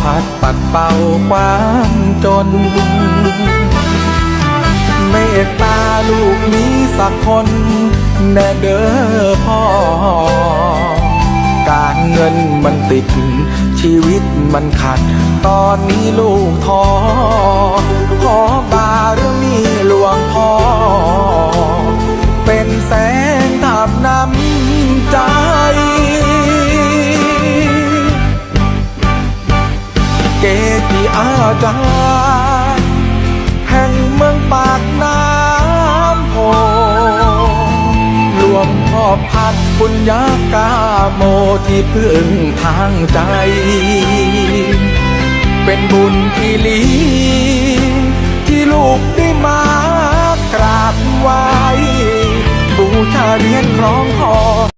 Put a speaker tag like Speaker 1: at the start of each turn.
Speaker 1: พัดปัดเป่าความจน เมตตาลูกนี้สักคน แน่เด้อพ่อ การเงินมันติดชีวิตมันขัด ตอนนี้ลูกท้อ ติอาจารย์แห่งเมืองปากน้ำโพหลวงพ่อพัดปุญญากาโมที่พึ่งทางใจ เป็นบุญที่ลีที่ลูกได้มากราบไหวบูชาเรียนครองคอ